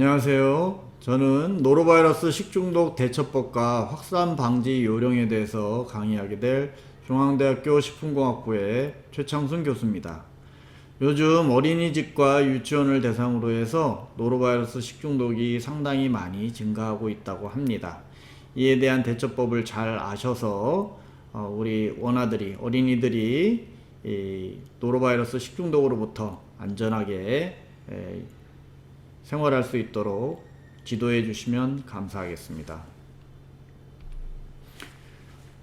안녕하세요. 저는 노로바이러스 식중독 대처법과 확산 방지 요령에 대해서 강의하게 될 중앙대학교 식품공학부의 최창순 교수입니다. 요즘 어린이집과 유치원을 대상으로 해서 노로바이러스 식중독이 상당히 많이 증가하고 있다고 합니다. 이에 대한 대처법을 잘 아셔서 어, 우리 원아들이 어린이들이 이 노로바이러스 식중독으로부터 안전하게 에, 생활할 수 있도록 지도해 주시면 감사하겠습니다.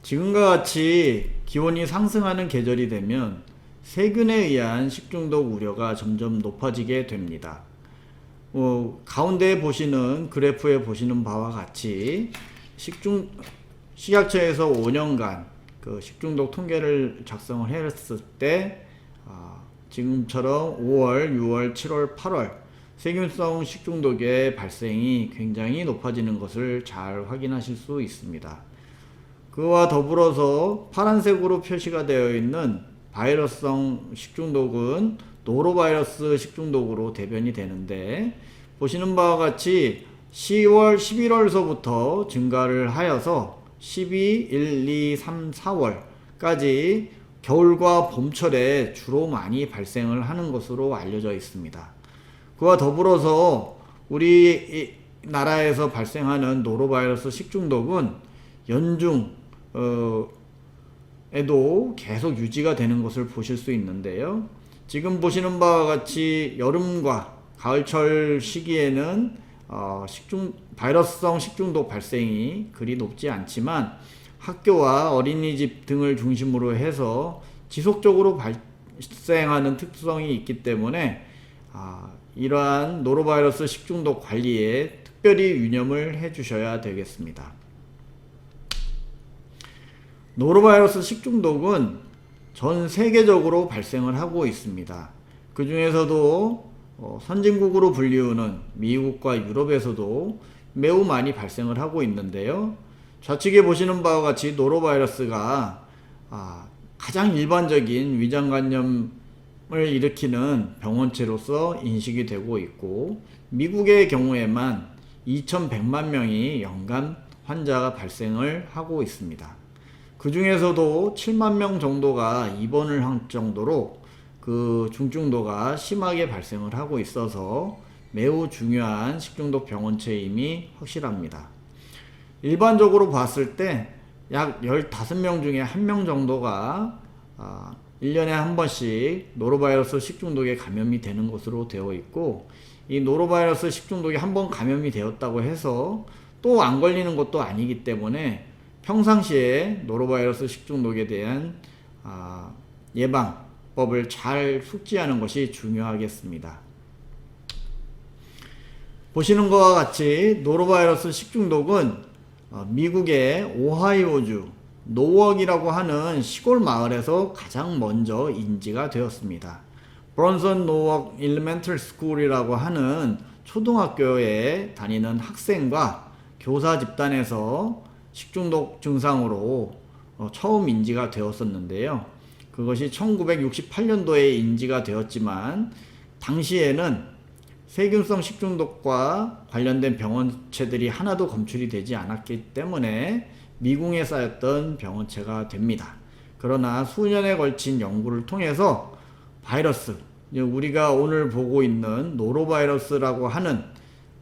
지금과 같이 기온이 상승하는 계절이 되면 세균에 의한 식중독 우려가 점점 높아지게 됩니다. 어, 가운데 보시는 그래프에 보시는 바와 같이 식중 식약처에서 5년간 그 식중독 통계를 작성을 했을 때 아, 지금처럼 5월, 6월, 7월, 8월 세균성 식중독의 발생이 굉장히 높아지는 것을 잘 확인하실 수 있습니다. 그와 더불어서 파란색으로 표시가 되어 있는 바이러스성 식중독은 노로바이러스 식중독으로 대변이 되는데 보시는 바와 같이 10월, 11월서부터 증가를 하여서 12, 1, 2, 3, 4월까지 겨울과 봄철에 주로 많이 발생을 하는 것으로 알려져 있습니다. 그와 더불어서 우리 나라에서 발생하는 노로바이러스 식중독은 연중 어, 에도 계속 유지가 되는 것을 보실 수 있는데요. 지금 보시는 바와 같이 여름과 가을철 시기에는 어, 식중 바이러스성 식중독 발생이 그리 높지 않지만 학교와 어린이집 등을 중심으로 해서 지속적으로 발생하는 특성이 있기 때문에 아, 이러한 노로바이러스 식중독 관리에 특별히 유념을 해 주셔야 되겠습니다. 노로바이러스 식중독은 전 세계적으로 발생을 하고 있습니다. 그 중에서도 어, 선진국으로 불리우는 미국과 유럽에서도 매우 많이 발생을 하고 있는데요. 좌측에 보시는 바와 같이 노로바이러스가 아, 가장 일반적인 위장간염 을 일으키는 병원체로서 인식이 되고 있고 미국의 경우에만 2,100만 명이 연간 환자가 발생을 하고 있습니다. 그 중에서도 7만 명 정도가 입원을 한 정도로 그 중증도가 심하게 발생을 하고 있어서 매우 중요한 식중독 병원체임이 확실합니다. 일반적으로 봤을 때 약 15명 중에 1명 정도가 아, 1년에 한 번씩 노로바이러스 식중독에 감염이 되는 것으로 되어 있고 이 노로바이러스 식중독에 한 번 감염이 되었다고 해서 또 안 걸리는 것도 아니기 때문에 평상시에 노로바이러스 식중독에 대한 아, 예방법을 잘 숙지하는 것이 중요하겠습니다. 보시는 것과 같이 노로바이러스 식중독은 어, 미국의 오하이오주 노웍이라고 하는 시골 마을에서 가장 먼저 인지가 되었습니다. 브론선 노웍 일멘털 스쿨이라고 하는 초등학교에 다니는 학생과 교사 집단에서 식중독 증상으로 어, 처음 인지가 되었었는데요. 그것이 1968년도에 인지가 되었지만 당시에는 세균성 식중독과 관련된 병원체들이 하나도 검출이 되지 않았기 때문에 미궁에 쌓였던 병원체가 됩니다. 그러나 수년에 걸친 연구를 통해서 바이러스, 우리가 오늘 보고 있는 노로바이러스라고 하는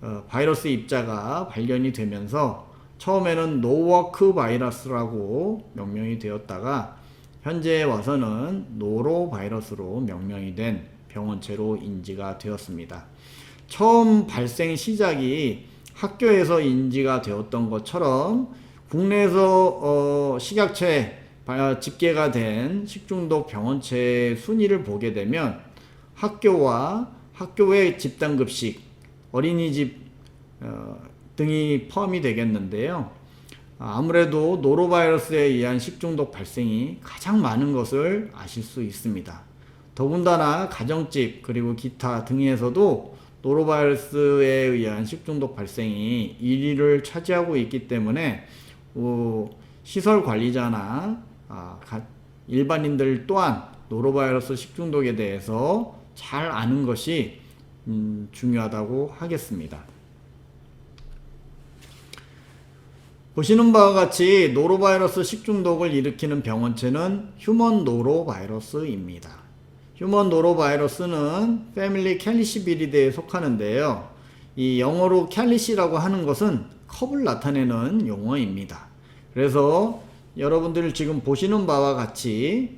어, 바이러스 입자가 발견이 되면서 처음에는 노워크 바이러스라고 명명이 되었다가 현재에 와서는 노로바이러스로 명명이 된 병원체로 인지가 되었습니다. 처음 발생 시작이 학교에서 인지가 되었던 것처럼 국내에서 어, 식약처에 집계가 된 식중독 병원체 순위를 보게 되면 학교와 학교의 집단급식, 어린이집 어, 등이 포함이 되겠는데요. 아무래도 노로바이러스에 의한 식중독 발생이 가장 많은 것을 아실 수 있습니다. 더군다나 가정집 그리고 기타 등에서도 노로바이러스에 의한 식중독 발생이 1위를 차지하고 있기 때문에 어, 시설 관리자나 아, 일반인들 또한 노로바이러스 식중독에 대해서 잘 아는 것이 음, 중요하다고 하겠습니다. 보시는 바와 같이 노로바이러스 식중독을 일으키는 병원체는 휴먼 노로바이러스입니다. 휴먼 노로바이러스는 패밀리 캘리시비리드에 속하는데요. 이 영어로 캘리시라고 하는 것은 컵을 나타내는 용어입니다. 그래서 여러분들 지금 보시는 바와 같이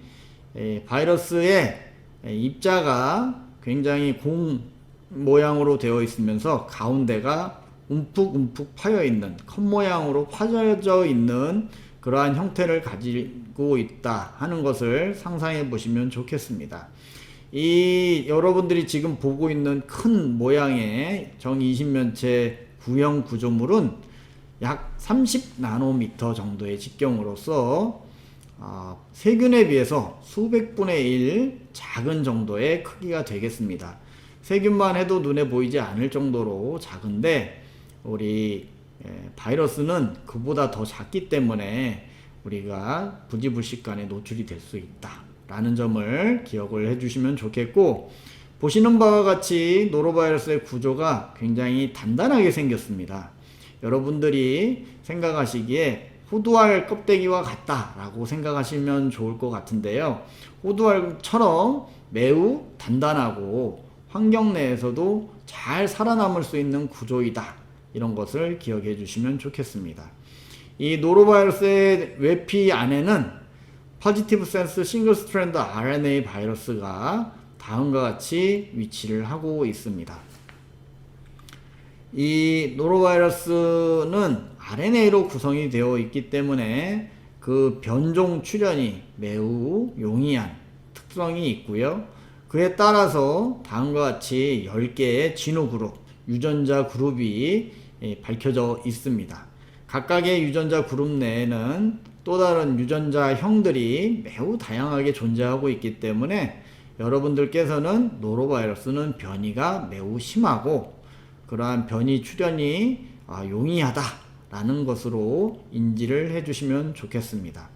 에, 바이러스의 에, 입자가 굉장히 공 모양으로 되어 있으면서 가운데가 움푹움푹 파여 있는 컵 모양으로 파져져 있는 그러한 형태를 가지고 있다 하는 것을 상상해 보시면 좋겠습니다. 이 여러분들이 지금 보고 있는 큰 모양의 정 20면체 구형 구조물은 약 30 나노미터 정도의 직경으로서 아, 세균에 비해서 수백분의 1 작은 정도의 크기가 되겠습니다. 세균만 해도 눈에 보이지 않을 정도로 작은데 우리 에, 바이러스는 그보다 더 작기 때문에 우리가 부지불식간에 노출이 될 수 있다 라는 점을 기억을 해주시면 좋겠고 보시는 바와 같이 노로바이러스의 구조가 굉장히 단단하게 생겼습니다. 여러분들이 생각하시기에 호두알 껍데기와 같다라고 생각하시면 좋을 것 같은데요. 호두알처럼 매우 단단하고 환경 내에서도 잘 살아남을 수 있는 구조이다. 이런 것을 기억해 주시면 좋겠습니다. 이 노로바이러스의 외피 안에는 포지티브 센스 싱글 스트랜드 RNA 바이러스가 다음과 같이 위치를 하고 있습니다. 이 노로바이러스는 RNA로 구성이 되어 있기 때문에 그 변종 출현이 매우 용이한 특성이 있고요. 그에 따라서 다음과 같이 10개의 진호 그룹, 유전자 그룹이 예, 밝혀져 있습니다. 각각의 유전자 그룹 내에는 또 다른 유전자 형들이 매우 다양하게 존재하고 있기 때문에 여러분들께서는 노로바이러스는 변이가 매우 심하고 그러한 변이 출현이 아, 용이하다라는 것으로 인지를 해주시면 좋겠습니다.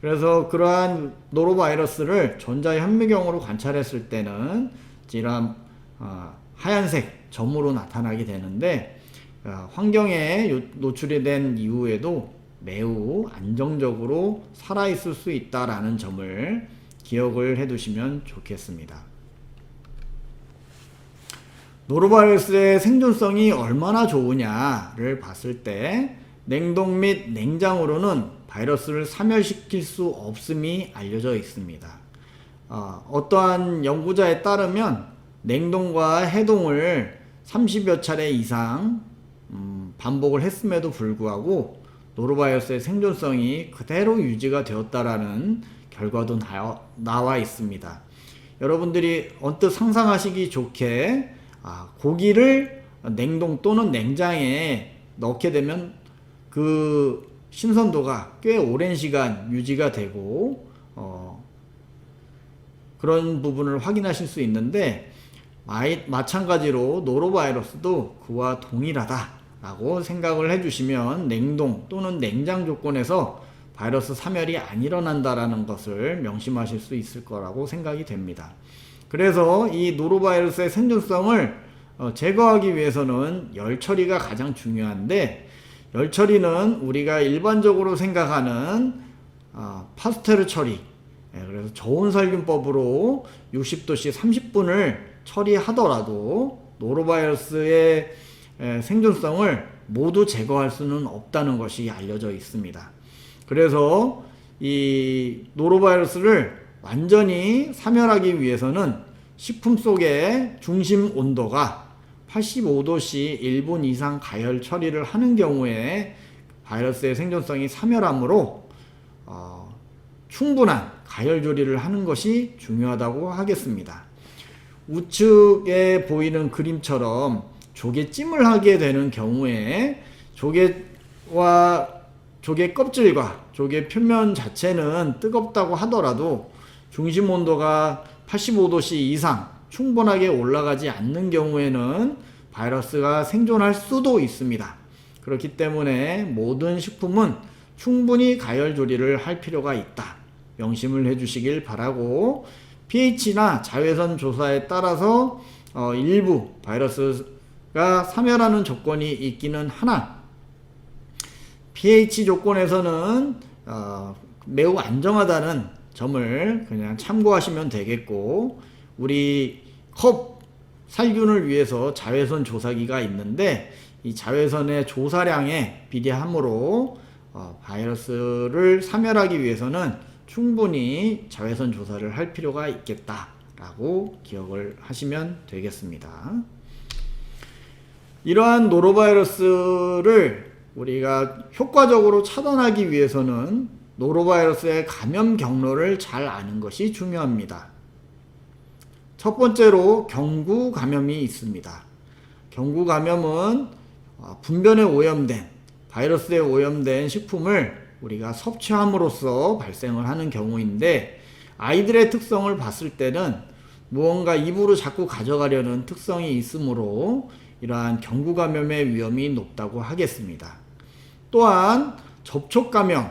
그래서 그러한 노로바이러스를 전자현미경으로 관찰했을 때는 이런 어, 하얀색 점으로 나타나게 되는데 어, 환경에 노출이 된 이후에도 매우 안정적으로 살아있을 수 있다라는 점을 기억을 해두시면 좋겠습니다. 노로바이러스의 생존성이 얼마나 좋으냐를 봤을 때 냉동 및 냉장으로는 바이러스를 사멸시킬 수 없음이 알려져 있습니다. 어, 떠한 연구자에 따르면 냉동과 해동을 30여 차례 이상 음, 반복을 했음에도 불구하고 노로바이러스의 생존성이 그대로 유지가 되었다라는 결과도 나와 있습니다. 여러분들이 언뜻 상상하시기 좋게 아, 고기를 냉동 또는 냉장에 넣게 되면 그 신선도가 꽤 오랜 시간 유지가 되고 어, 그런 부분을 확인하실 수 있는데 마찬가지로 노로바이러스도 그와 동일하다라고 생각을 해주시면 냉동 또는 냉장 조건에서 바이러스 사멸이 안 일어난다라는 것을 명심하실 수 있을 거라고 생각이 됩니다. 그래서 이 노로바이러스의 생존성을 어, 제거하기 위해서는 열 처리가 가장 중요한데 열 처리는 우리가 일반적으로 생각하는 어, 파스테르 처리 예, 그래서 저온 살균법으로 60도씨 30분을 처리하더라도 노로바이러스의 예, 생존성을 모두 제거할 수는 없다는 것이 알려져 있습니다. 그래서 이 노로바이러스를 완전히 사멸하기 위해서는 식품 속의 중심 온도가 85도씨 1분 이상 가열 처리를 하는 경우에 바이러스의 생존성이 사멸하므로 어, 충분한 가열 조리를 하는 것이 중요하다고 하겠습니다. 우측에 보이는 그림처럼 조개찜을 하게 되는 경우에 조개와 조개 껍질과 조개 표면 자체는 뜨겁다고 하더라도 중심 온도가 85도씨 이상 충분하게 올라가지 않는 경우에는 바이러스가 생존할 수도 있습니다. 그렇기 때문에 모든 식품은 충분히 가열 조리를 할 필요가 있다. 명심을 해주시길 바라고 pH나 자외선 조사에 따라서 어, 일부 바이러스가 사멸하는 조건이 있기는 하나 pH 조건에서는 어, 매우 안정하다는 점을 그냥 참고하시면 되겠고 우리 컵 살균을 위해서 자외선 조사기가 있는데 이 자외선의 조사량에 비례하므로 어, 바이러스를 사멸하기 위해서는 충분히 자외선 조사를 할 필요가 있겠다라고 기억을 하시면 되겠습니다. 이러한 노로바이러스를 우리가 효과적으로 차단하기 위해서는 노로바이러스의 감염 경로를 잘 아는 것이 중요합니다. 첫 번째로 경구 감염이 있습니다. 경구 감염은 어, 분변에 오염된 바이러스에 오염된 식품을 우리가 섭취함으로써 발생을 하는 경우인데 아이들의 특성을 봤을 때는 무언가 입으로 자꾸 가져가려는 특성이 있으므로 이러한 경구 감염의 위험이 높다고 하겠습니다. 또한 접촉 감염,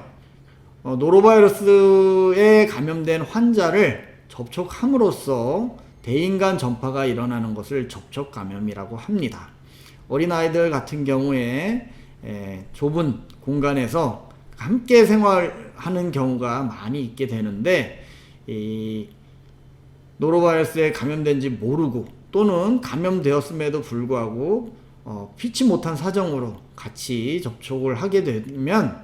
어, 노로바이러스에 감염된 환자를 접촉함으로써 대인간 전파가 일어나는 것을 접촉 감염이라고 합니다. 어린아이들 같은 경우에 에, 좁은 공간에서 함께 생활하는 경우가 많이 있게 되는데 이 노로바이러스에 감염된지 모르고 또는 감염되었음에도 불구하고 어, 피치 못한 사정으로 같이 접촉을 하게 되면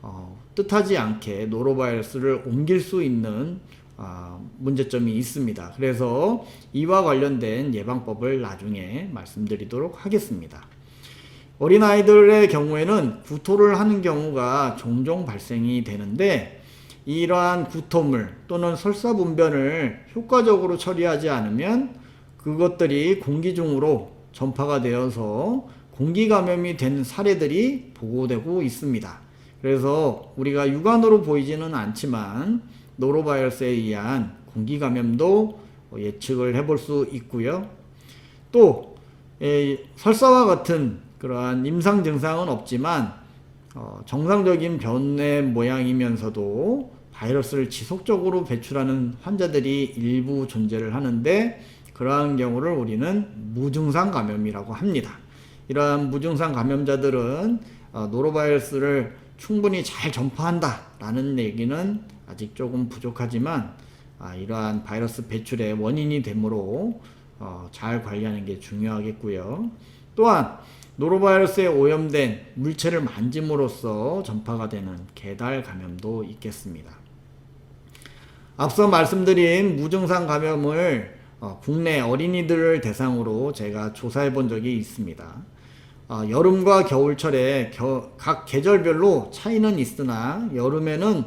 어, 뜻하지 않게 노로바이러스를 옮길 수 있는 아, 문제점이 있습니다. 그래서 이와 관련된 예방법을 나중에 말씀드리도록 하겠습니다. 어린아이들의 경우에는 구토를 하는 경우가 종종 발생이 되는데 이러한 구토물 또는 설사분변을 효과적으로 처리하지 않으면 그것들이 공기 중으로 전파가 되어서 공기 감염이 된 사례들이 보고되고 있습니다. 그래서 우리가 육안으로 보이지는 않지만 노로바이러스에 의한 공기 감염도 예측을 해볼 수 있고요. 또 에, 설사와 같은 그러한 임상 증상은 없지만 어, 정상적인 변의 모양이면서도 바이러스를 지속적으로 배출하는 환자들이 일부 존재를 하는데 그러한 경우를 우리는 무증상 감염이라고 합니다. 이러한 무증상 감염자들은 어, 노로바이러스를 충분히 잘 전파한다라는 얘기는 아직 조금 부족하지만 아, 이러한 바이러스 배출의 원인이 되므로 어, 잘 관리하는 게 중요하겠고요. 또한 노로바이러스에 오염된 물체를 만짐으로써 전파가 되는 계달 감염도 있겠습니다. 앞서 말씀드린 무증상 감염을 어, 국내 어린이들을 대상으로 제가 조사해 본 적이 있습니다. 어, 여름과 겨울철에 겨, 각 계절별로 차이는 있으나 여름에는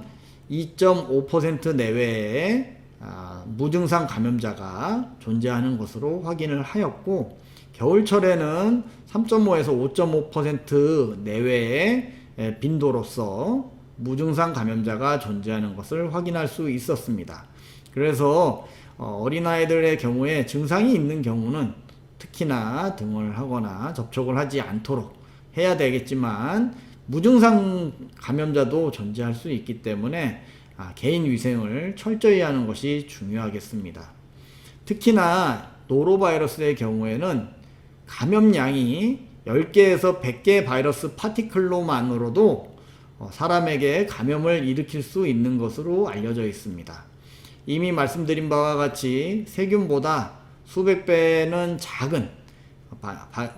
2.5% 내외의 아, 무증상 감염자가 존재하는 것으로 확인을 하였고 겨울철에는 3.5에서 5.5% 내외의 에, 빈도로서 무증상 감염자가 존재하는 것을 확인할 수 있었습니다. 그래서 어, 어린아이들의 경우에 증상이 있는 경우는 특히나 등을 하거나 접촉을 하지 않도록 해야 되겠지만 무증상 감염자도 존재할 수 있기 때문에 아, 개인 위생을 철저히 하는 것이 중요하겠습니다. 특히나 노로바이러스의 경우에는 감염량이 10개에서 100개 바이러스 파티클로만으로도 어, 사람에게 감염을 일으킬 수 있는 것으로 알려져 있습니다. 이미 말씀드린 바와 같이 세균보다 수백 배는 작은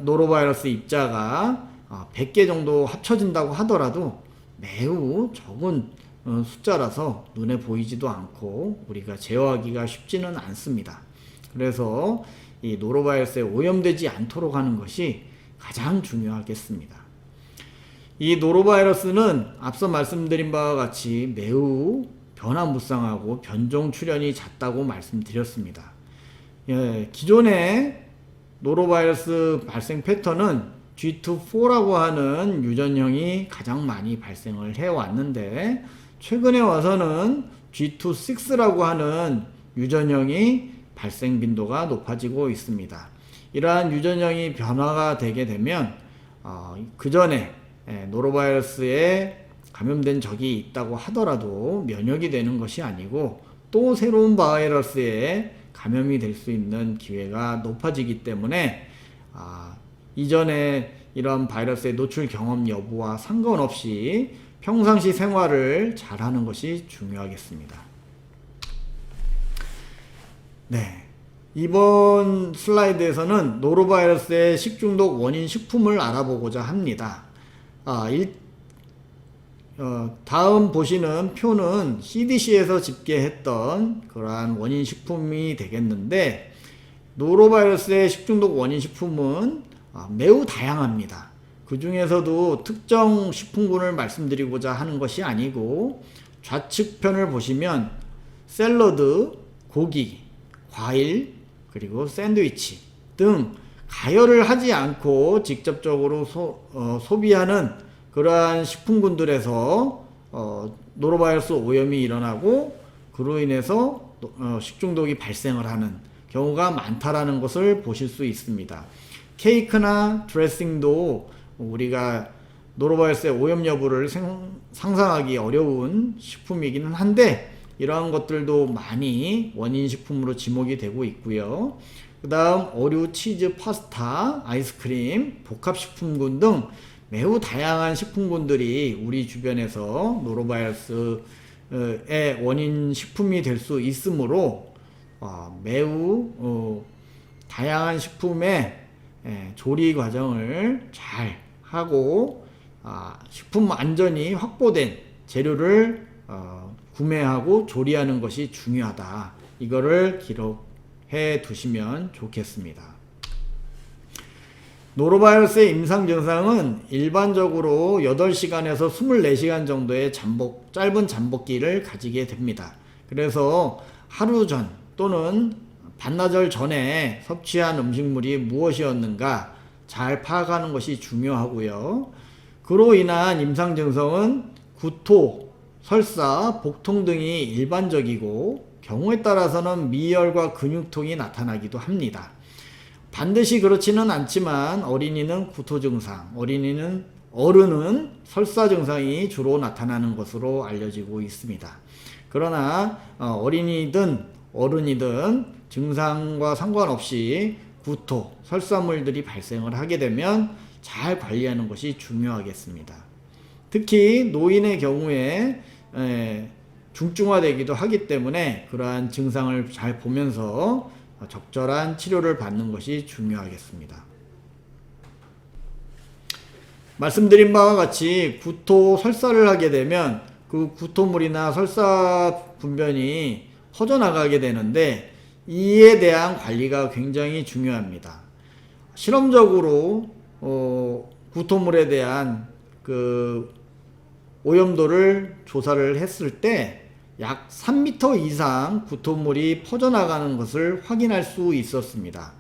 노로바이러스 입자가 100개 어, 정도 합쳐진다고 하더라도 매우 적은 어, 숫자라서 눈에 보이지도 않고 우리가 제어하기가 쉽지는 않습니다. 그래서 이 노로바이러스에 오염되지 않도록 하는 것이 가장 중요하겠습니다. 이 노로바이러스는 앞서 말씀드린 바와 같이 매우 변화무쌍하고 변종 출현이 잦다고 말씀드렸습니다. 예, 기존의 노로바이러스 발생 패턴은 G2-4라고 하는 유전형이 가장 많이 발생을 해왔는데 최근에 와서는 G2-6라고 하는 유전형이 발생 빈도가 높아지고 있습니다. 이러한 유전형이 변화가 되게 되면 어, 그 전에 예, 노로바이러스에 감염된 적이 있다고 하더라도 면역이 되는 것이 아니고 또 새로운 바이러스에 감염이 될 수 있는 기회가 높아지기 때문에 아, 이전에 이런 바이러스의 노출 경험 여부와 상관없이 평상시 생활을 잘하는 것이 중요하겠습니다. 네. 이번 슬라이드에서는 노로바이러스의 식중독 원인 식품을 알아보고자 합니다. 아, 일, 어, 다음 보시는 표는 CDC에서 집계했던 그러한 원인 식품이 되겠는데 노로바이러스의 식중독 원인 식품은 아, 매우 다양합니다. 그 중에서도 특정 식품군을 말씀드리고자 하는 것이 아니고 좌측편을 보시면 샐러드, 고기, 과일, 그리고 샌드위치 등 가열을 하지 않고 직접적으로 소, 어, 소비하는 그러한 식품군들에서 어, 노로바이러스 오염이 일어나고 그로 인해서 어, 식중독이 발생을 하는 경우가 많다라는 것을 보실 수 있습니다. 케이크나 드레싱도 우리가 노로바이러스의 오염 여부를 생, 상상하기 어려운 식품이기는 한데 이러한 것들도 많이 원인 식품으로 지목이 되고 있고요. 그 다음 어류, 치즈, 파스타, 아이스크림, 복합식품군 등 매우 다양한 식품군들이 우리 주변에서 노로바이러스의 원인 식품이 될 수 있으므로 어, 매우 어, 다양한 식품의 예, 조리 과정을 잘 하고 아, 식품 안전이 확보된 재료를 어, 구매하고 조리하는 것이 중요하다. 이거를 기록해 두시면 좋겠습니다. 노로바이러스의 임상 증상은 일반적으로 8시간에서 24시간 정도의 잠복, 짧은 잠복기를 가지게 됩니다. 그래서 하루 전 또는 반나절 전에 섭취한 음식물이 무엇이었는가 잘 파악하는 것이 중요하고요. 그로 인한 임상 증상은 구토, 설사, 복통 등이 일반적이고 경우에 따라서는 미열과 근육통이 나타나기도 합니다. 반드시 그렇지는 않지만 어린이는 구토 증상, 어린이는 어른은 설사 증상이 주로 나타나는 것으로 알려지고 있습니다. 그러나 어, 어린이든 어른이든 증상과 상관없이 구토, 설사물들이 발생을 하게 되면 잘 관리하는 것이 중요하겠습니다. 특히 노인의 경우에 에, 중증화되기도 하기 때문에 그러한 증상을 잘 보면서 적절한 치료를 받는 것이 중요하겠습니다. 말씀드린 바와 같이 구토 설사를 하게 되면 그 구토물이나 설사 분변이 퍼져나가게 되는데 이에 대한 관리가 굉장히 중요합니다. 실험적으로 어, 구토물에 대한 그 오염도를 조사를 했을 때 약 3m 이상 구토물이 퍼져나가는 것을 확인할 수 있었습니다.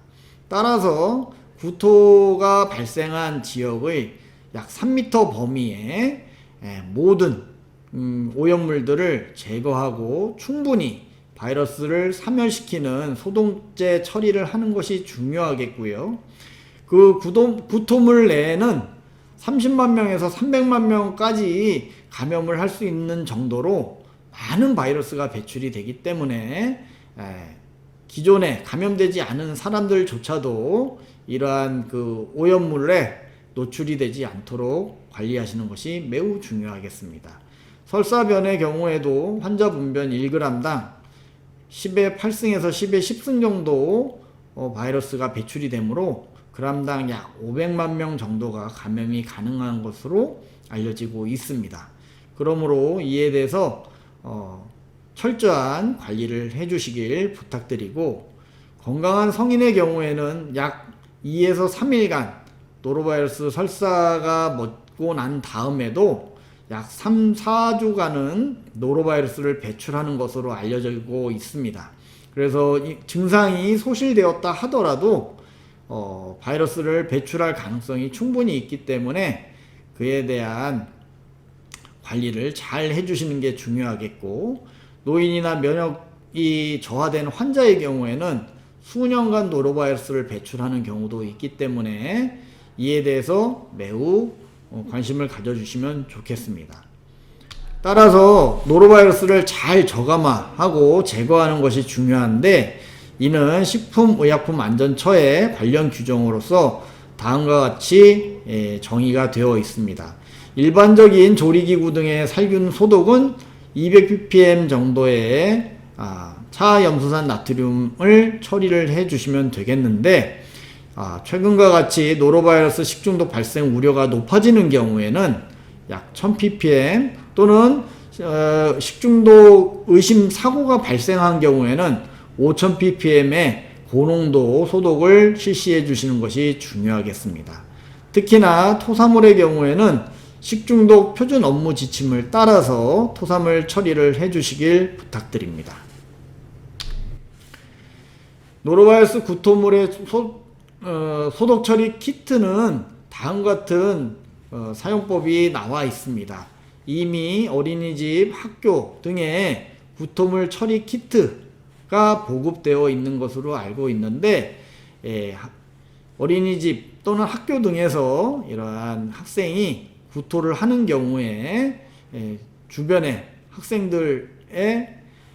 따라서 구토가 발생한 지역의 약 3m 범위의 예, 모든 음, 오염물들을 제거하고 충분히 바이러스를 사멸시키는 소독제 처리를 하는 것이 중요하겠고요. 그 구토물 내에는 30만 명에서 300만 명까지 감염을 할 수 있는 정도로 많은 바이러스가 배출이 되기 때문에 에, 기존에 감염되지 않은 사람들조차도 이러한 그 오염물에 노출이 되지 않도록 관리하시는 것이 매우 중요하겠습니다. 설사변의 경우에도 환자 분변 1g당 10의 8승에서 10의 10승 정도 어, 바이러스가 배출이 되므로 그람당 약 500만 명 정도가 감염이 가능한 것으로 알려지고 있습니다. 그러므로 이에 대해서 어, 철저한 관리를 해주시길 부탁드리고 건강한 성인의 경우에는 약 2에서 3일간 노로바이러스 설사가 먹고 난 다음에도 약 3, 4주간은 노로바이러스를 배출하는 것으로 알려지고 있습니다. 그래서 증상이 소실되었다 하더라도 어, 바이러스를 배출할 가능성이 충분히 있기 때문에 그에 대한 관리를 잘 해주시는 게 중요하겠고 노인이나 면역이 저하된 환자의 경우에는 수년간 노로바이러스를 배출하는 경우도 있기 때문에 이에 대해서 매우 어, 관심을 가져주시면 좋겠습니다. 따라서 노로바이러스를 잘 저감하고 제거하는 것이 중요한데 이는 식품의약품안전처의 관련 규정으로서 다음과 같이 예, 정의가 되어 있습니다. 일반적인 조리기구 등의 살균 소독은 200ppm 정도의 아, 차염수산 나트륨을 처리를 해 주시면 되겠는데 아, 최근과 같이 노로바이러스 식중독 발생 우려가 높아지는 경우에는 약 1000ppm 또는 어, 식중독 의심 사고가 발생한 경우에는 5000ppm의 고농도 소독을 실시해 주시는 것이 중요하겠습니다. 특히나 토사물의 경우에는 식중독 표준 업무 지침을 따라서 토사물 처리를 해 주시길 부탁드립니다. 노로바이러스 구토물의 소, 어, 소독 처리 키트는 다음 같은 어, 사용법이 나와 있습니다. 이미 어린이집, 학교 등에 구토물 처리 키트가 보급되어 있는 것으로 알고 있는데 예, 하- 어린이집 또는 학교 등에서 이러한 학생이 구토를 하는 경우에 예, 주변에 학생들의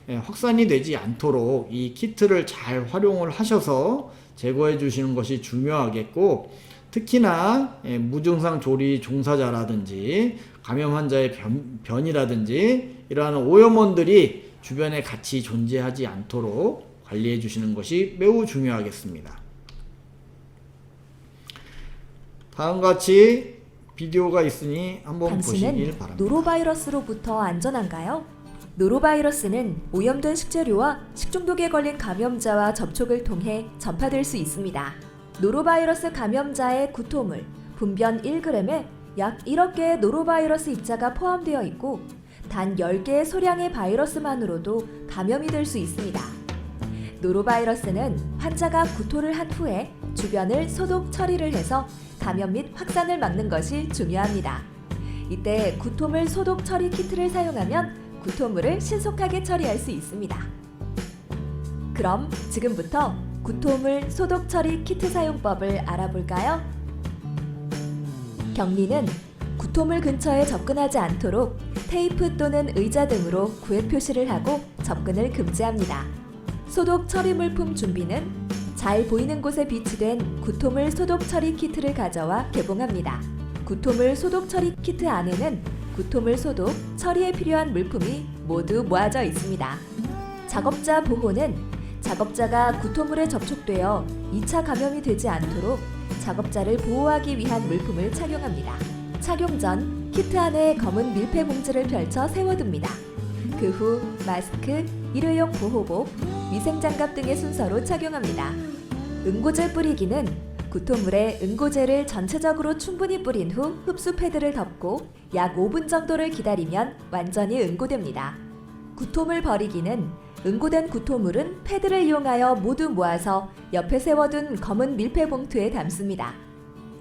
예, 확산이 되지 않도록 이 키트를 잘 활용을 하셔서 제거해 주시는 것이 중요하겠고 특히나 예, 무증상 조리 종사자라든지 감염 환자의 변, 변이라든지 이러한 오염원들이 주변에 같이 존재하지 않도록 관리해 주시는 것이 매우 중요하겠습니다. 다음과 같이 비디오가 있으니 한번 보시길 당신은 바랍니다. 노로바이러스로부터 안전한가요? 노로바이러스는 오염된 식재료와 식중독에 걸린 감염자와 접촉을 통해 전파될 수 있습니다. 노로바이러스 감염자의 구토물, 분변 1g에 약 1억 개의 노로바이러스 입자가 포함되어 있고 단 10개의 소량의 바이러스만으로도 감염이 될 수 있습니다. 노로바이러스는 환자가 구토를 한 후에 주변을 소독 처리를 해서 감염 및 확산을 막는 것이 중요합니다. 이때 구토물 소독 처리 키트를 사용하면 구토물을 신속하게 처리할 수 있습니다. 그럼 지금부터 구토물 소독 처리 키트 사용법을 알아볼까요? 격리는 구토물 근처에 접근하지 않도록 테이프 또는 의자 등으로 구획 표시를 하고 접근을 금지합니다. 소독 처리 물품 준비는 잘 보이는 곳에 비치된 구토물 소독 처리 키트를 가져와 개봉합니다. 구토물 소독 처리 키트 안에는 구토물 소독 처리에 필요한 물품이 모두 모아져 있습니다. 작업자 보호는 작업자가 구토물에 접촉되어 2차 감염이 되지 않도록 작업자를 보호하기 위한 물품을 착용합니다. 착용 전 키트 안에 검은 밀폐 봉지를 펼쳐 세워둡니다. 그 후 마스크, 일회용 보호복, 위생장갑 등의 순서로 착용합니다. 응고젤 뿌리기는 구토물에 응고젤을 전체적으로 충분히 뿌린 후 흡수 패드를 덮고 약 5분 정도를 기다리면 완전히 응고됩니다. 구토물 버리기는 응고된 구토물은 패드를 이용하여 모두 모아서 옆에 세워둔 검은 밀폐 봉투에 담습니다.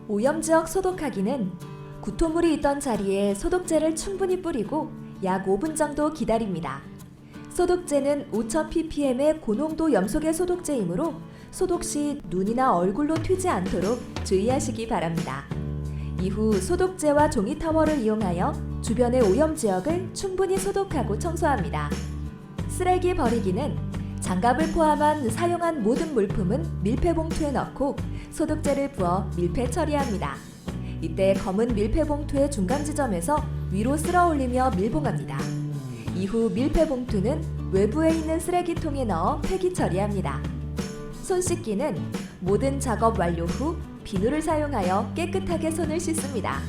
오염 지역 소독하기는 구토물이 있던 자리에 소독제를 충분히 뿌리고 약 5분 정도 기다립니다. 소독제는 5000ppm의 고농도 염소계 소독제이므로 소독 시 눈이나 얼굴로 튀지 않도록 주의하시기 바랍니다. 이후 소독제와 종이 타월을 이용하여 주변의 오염 지역을 충분히 소독하고 청소합니다. 쓰레기 버리기는 장갑을 포함한 사용한 모든 물품은 밀폐 봉투에 넣고 소독제를 부어 밀폐 처리합니다. 이때 검은 밀폐 봉투의 중간 지점에서 위로 쓸어 올리며 밀봉합니다. 이후 밀폐 봉투는 외부에 있는 쓰레기통에 넣어 폐기 처리합니다. 손 씻기는 모든 작업 완료 후 비누를 사용하여 깨끗하게 손을 씻습니다.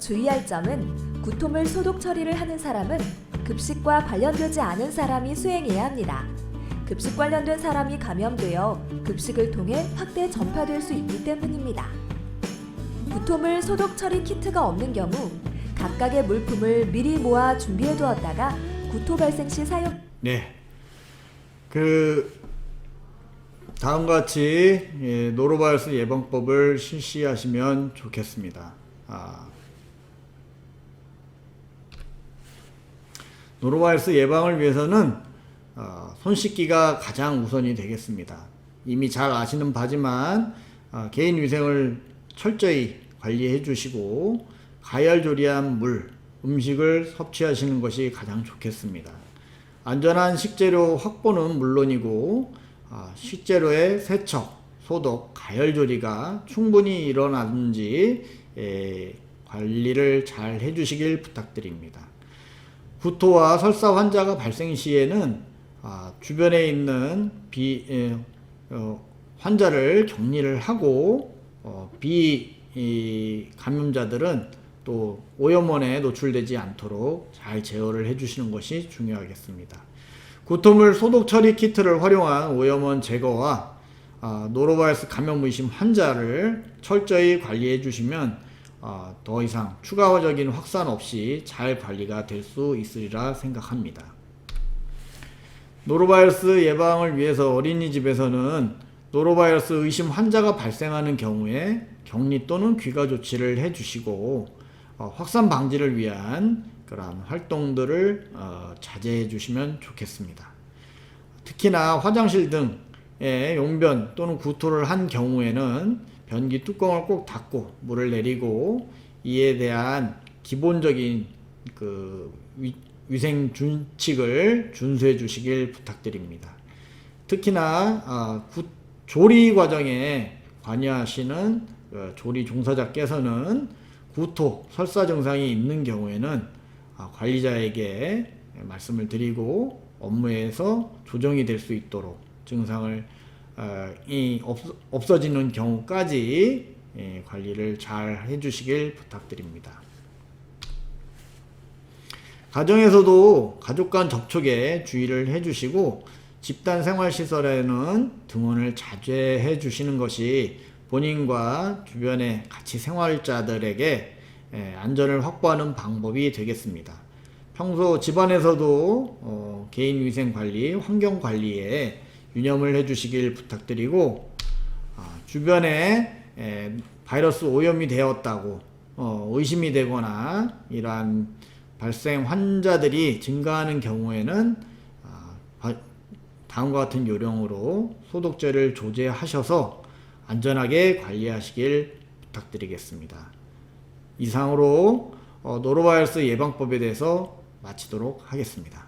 주의할 점은 구토물 소독 처리를 하는 사람은 급식과 관련되지 않은 사람이 수행해야 합니다. 급식 관련된 사람이 감염되어 급식을 통해 확대 전파될 수 있기 때문입니다. 구토물 소독 처리 키트가 없는 경우 각각의 물품을 미리 모아 준비해 두었다가 구토 발생 시 사용 네. 그 다음과 같이 예, 노로바이러스 예방법을 실시하시면 좋겠습니다. 아, 노로바이러스 예방을 위해서는 어, 손 씻기가 가장 우선이 되겠습니다. 이미 잘 아시는 바지만 아, 개인 위생을 철저히 관리해 주시고 가열조리한 물, 음식을 섭취하시는 것이 가장 좋겠습니다. 안전한 식재료 확보는 물론이고 아, 식재료의 세척, 소독, 가열 조리가 충분히 일어나는지 에, 관리를 잘 해주시길 부탁드립니다. 구토와 설사 환자가 발생 시에는 아, 주변에 있는 비 에, 어, 환자를 격리를 하고 어, 비 이, 감염자들은 또 오염원에 노출되지 않도록 잘 제어를 해주시는 것이 중요하겠습니다. 구토물 소독 처리 키트를 활용한 오염원 제거와 아, 노로바이러스 감염 의심 환자를 철저히 관리해 주시면 아, 더 이상 추가적인 확산 없이 잘 관리가 될 수 있으리라 생각합니다. 노로바이러스 예방을 위해서 어린이집에서는 노로바이러스 의심 환자가 발생하는 경우에 격리 또는 귀가 조치를 해 주시고 어, 확산 방지를 위한 그러한 활동들을 어, 자제해 주시면 좋겠습니다. 특히나 화장실 등의 용변 또는 구토를 한 경우에는 변기 뚜껑을 꼭 닫고 물을 내리고 이에 대한 기본적인 그 위, 위생 준칙을 준수해 주시길 부탁드립니다. 특히나 아, 구- 조리 과정에 관여하시는 어, 조리 종사자께서는 구토, 설사 증상이 있는 경우에는 아, 관리자에게 말씀을 드리고 업무에서 조정이 될 수 있도록 증상을 없, 없어지는 경우까지 예, 관리를 잘 해주시길 부탁드립니다. 가정에서도 가족 간 접촉에 주의를 해주시고 집단 생활 시설에는 등원을 자제해 주시는 것이 본인과 주변의 같이 생활자들에게 예, 안전을 확보하는 방법이 되겠습니다. 평소 집안에서도 어, 개인 위생 관리, 환경 관리에 유념을 해주시길 부탁드리고 아, 주변에 에, 바이러스 오염이 되었다고 어, 의심이 되거나 이러한 발생 환자들이 증가하는 경우에는 아, 바- 다음과 같은 요령으로 소독제를 조제하셔서 안전하게 관리하시길 부탁드리겠습니다. 이상으로 어, 노로바이러스 예방법에 대해서 마치도록 하겠습니다.